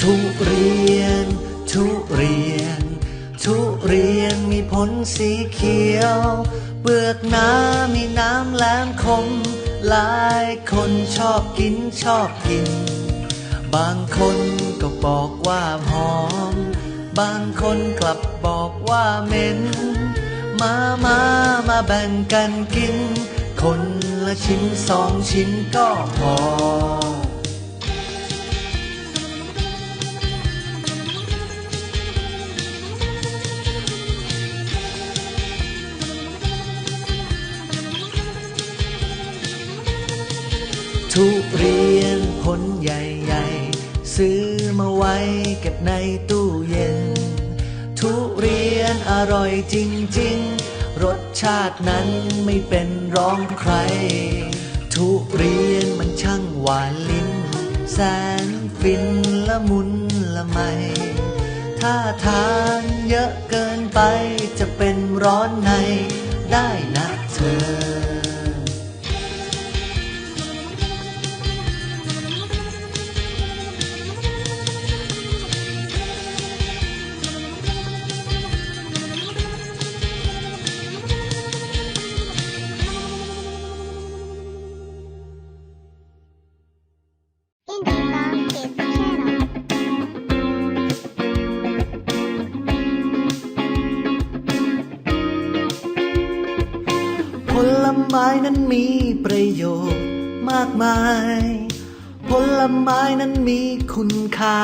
ทุเรียน ทุเรียน ทุเรียนมีผลสีเขียว เปลือกหน้ามีน้ำแหลมคม หลายคนชอบกินชอบกิน บางคนก็บอกว่าหอม บางคนกลับบอกว่าเหม็น มามามาแบ่งกันกิน คนละชิ้นสองชิ้นก็พอ ทุเรียนผลใหญ่ๆ ซื้อมาไว้เก็บในตู้เย็น ทุเรียนอร่อยจริงๆ รสชาตินั้นไม่เป็นร้องใคร ทุเรียนมันช่างหวานลิ้น แสนฟินละมุนละไม ถ้าทานเยอะเกินไปจะเป็นร้อนใน ไม้นั้นมีประโยชน์มากมาย ผลไม้นั้นมีคุณค่า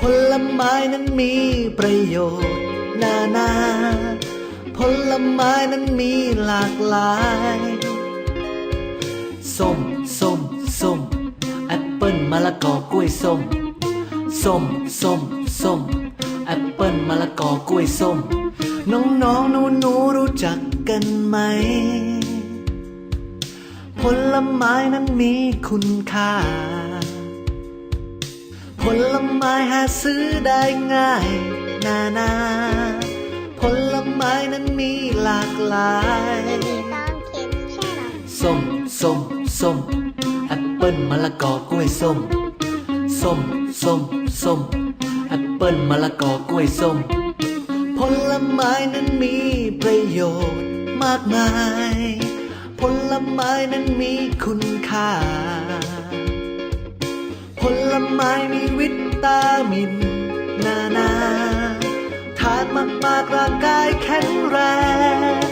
ผลไม้นั้นมีประโยชน์นานา ผลไม้นั้นมีหลากหลายส้มส้มส้มแอปเปิ้ลมะละกอกล้วยส้มส้มส้มส้มแอปเปิ้ลมะละกอกล้วยส้มน้องน้องหนูหนูรู้จัก กันไหม ผลไม้นั้นมีคุณค่า ผลไม้หาซื้อได้ง่าย นานา ผลไม้นั้นมีหลากหลาย Indica Kids Channel. ส้มส้มส้มแอปเปิ้ลมะละกอกล้วยส้มส้มส้มส้มแอปเปิ้ลมะละกอกล้วยส้มผลไม้นั้นมีประโยชน์ มากมาย ผลไม้นั้นมีคุณค่า ผลไม้มีวิตามิน นานา ทานมากๆร่างกายแข็งแรง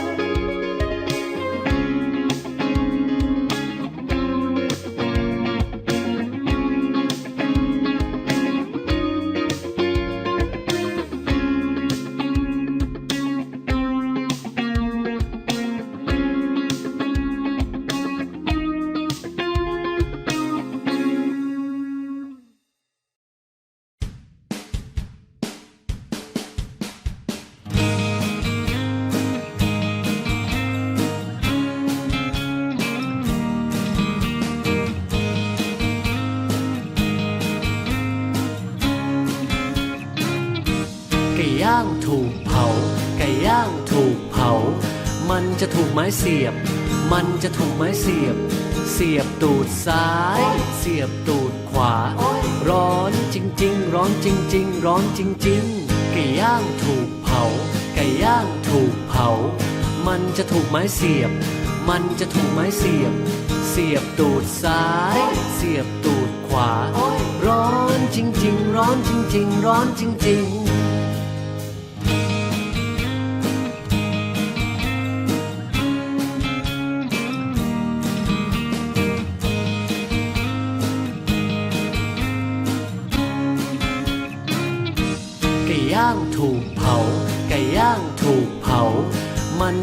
จะถูกไม้เสียบ มันจะถูกไม้เสียบ เสียบตูดซ้าย เสียบตูดขวา ร้อนจริง ๆ ร้อนจริง ๆ ร้อนจริง ๆ ไก่ย่างถูกเผา ไก่ย่างถูกเผา มันจะถูกไม้เสียบ มันจะถูกไม้เสียบ เสียบตูดซ้าย เสียบตูดขวา ร้อนจริง ๆ ร้อนจริง ๆ ร้อนจริง ๆ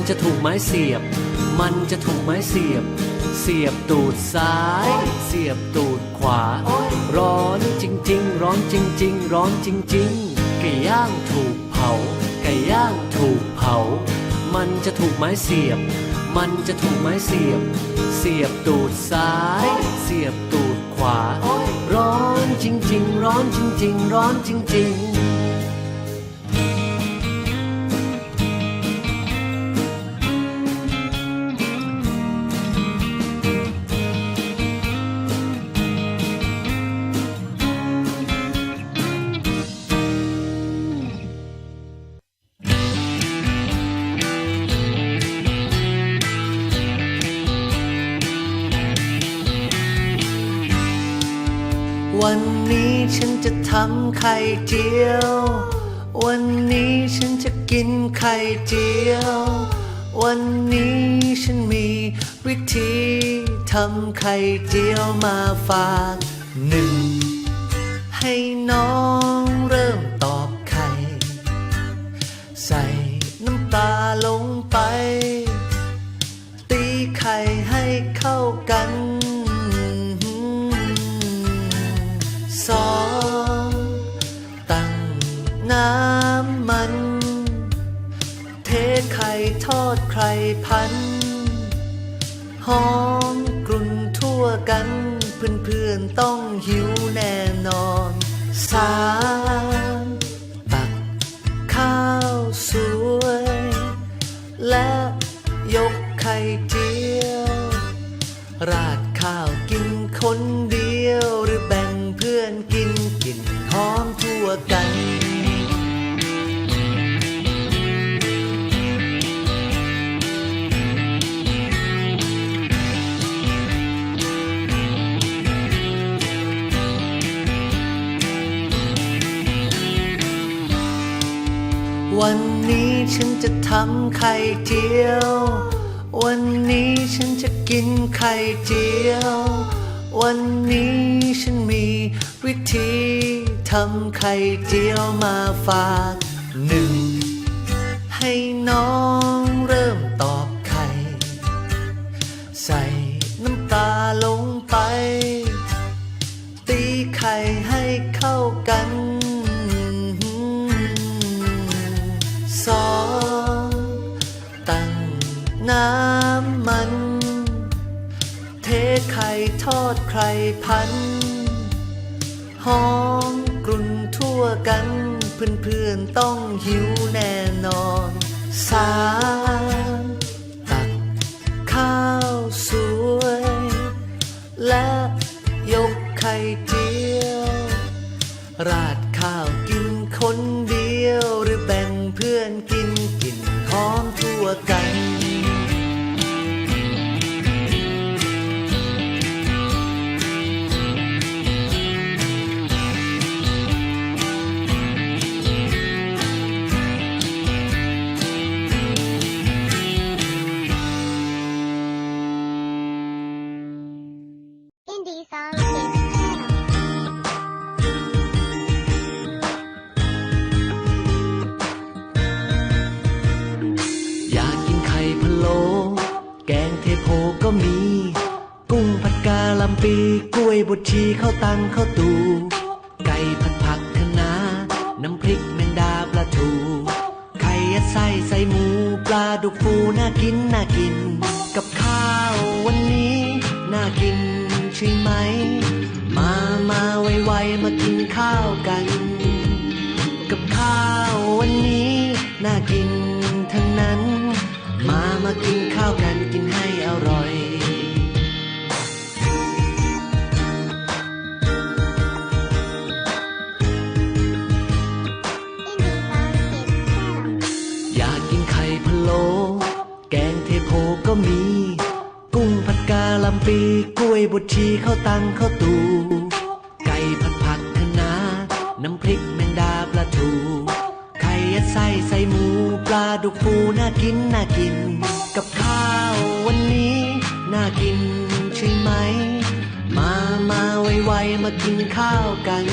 จะถูกไม้เสียบ มันจะถูกไม้เสียบ เสียบตูดซ้าย เสียบตูดขวา ร้อนจริง ๆ ร้อนจริง ๆ ร้อนจริง ๆ ไก่ย่างถูกเผา ไก่ย่างถูกเผา มันจะถูกไม้เสียบ มันจะถูกไม้เสียบ เสียบตูดซ้าย เสียบตูดขวา ร้อนจริง ๆ ร้อนจริง ๆ ร้อนจริง ๆันนี้ฉันจะทำไข่เจียว วันนี้ฉันจะกินไข่เจียว วันนี้ฉันมีวิธีทำไข่เจียวมาฝากหนึ่งให้น้องเริ่มตอกไข่ ใส่น้ำตาลงไป ตีไข่ให้ พัน หอมกลุ่นทั่วกัน เพื่อนๆต้องหิวแน่นอน สาม นนี้ฉันจะทำไข่เจียว วันนี้ฉันจะกินไข่เจียว วันนี้ฉันมีวิธีทำไข่เจียวมาฝากหนึ่งให้น้องเริ่มตอบ เทไข่ทอดไข่พัน หอมกลุ่นทั่วกัน เพื่อนๆต้องหิวแน่นอนสามตักข้าวสวย และยกไข่เจียว ราดข้าวกินคนเดียว ข้าวตังข้าวตู ไก่ผัดผักคะน้าน้ำพริกแมงดาปลาทู ไข่ยัดไส้ใส่หมู ปลาดุกฟูน่ากินน่ากิน กับข้าววันนี้น่ากินใช่ไหม มามาไวๆมากินข้าวกัน กับข้าววันนี้น่ากินทั้งนั้น มามากินข้าวกัน บดชีข้าวตังข้าวตู ไก่ผัดผักคะน้าน้ำพริกแมงดาปลาทู ไข่ยัดไส้ใส่หมู ปลาดุกฟูน่ากินน่ากิน กับข้าววันนี้น่ากินใช่ไหม มามาไวๆมากินข้าวกัน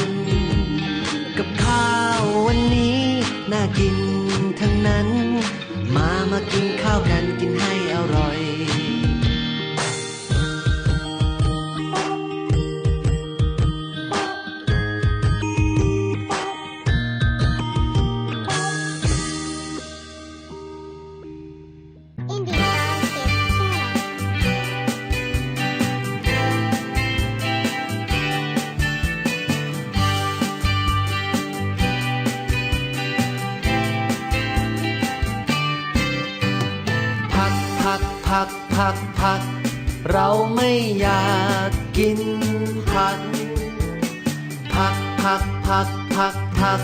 กับข้าววันนี้น่ากินทั้งนั้น มามากินข้าวกันกินให้อร่อย ผักผักผัก เราไม่อยากกินผัก ผักผักผักผักผัก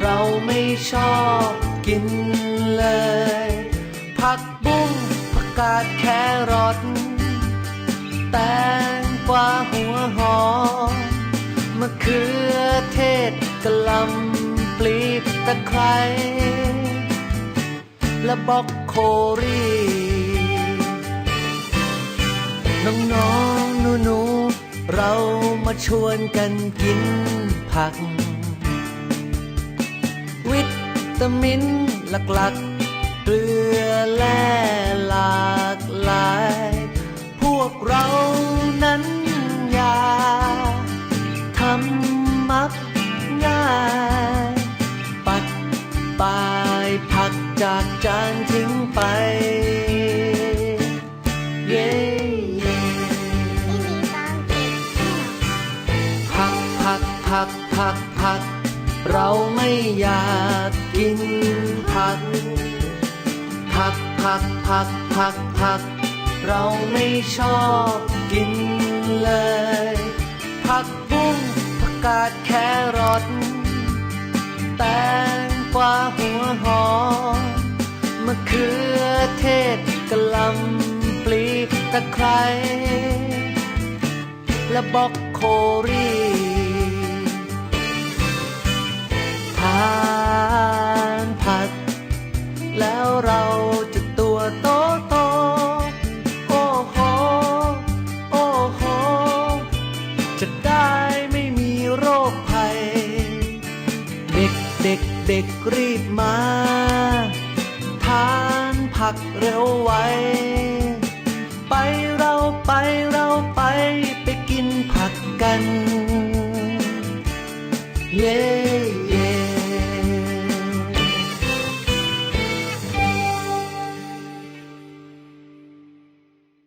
เราไม่ชอบกินเลย ผักบุ้งผักกาดแครอทแตงกวาหัวหอมมะเขือเทศกะลำปลีตะไคร้และบอกโครี น้องๆหนูๆเรามาชวนกันกินผัก วิตามินหลักๆเกลือแร่ ผักผัก เราไม่อยากกินผัก ผักผักผักผักผัก เราไม่ชอบกินเลย ผักบุ้งผักกาดแครอทแตงกวาหัวหอมมะเขือเทศกะหล่ำปลีตะไคร้และบอกโครีานผักแล้วเราจะตัวโตโตโอ้โหโอ้โหจะได้ไม่มีโรคภัย เด็กเด็กเด็กรีบมา ทานผักเร็วไว ไปเราไปเราไปไปกินผักกันเย้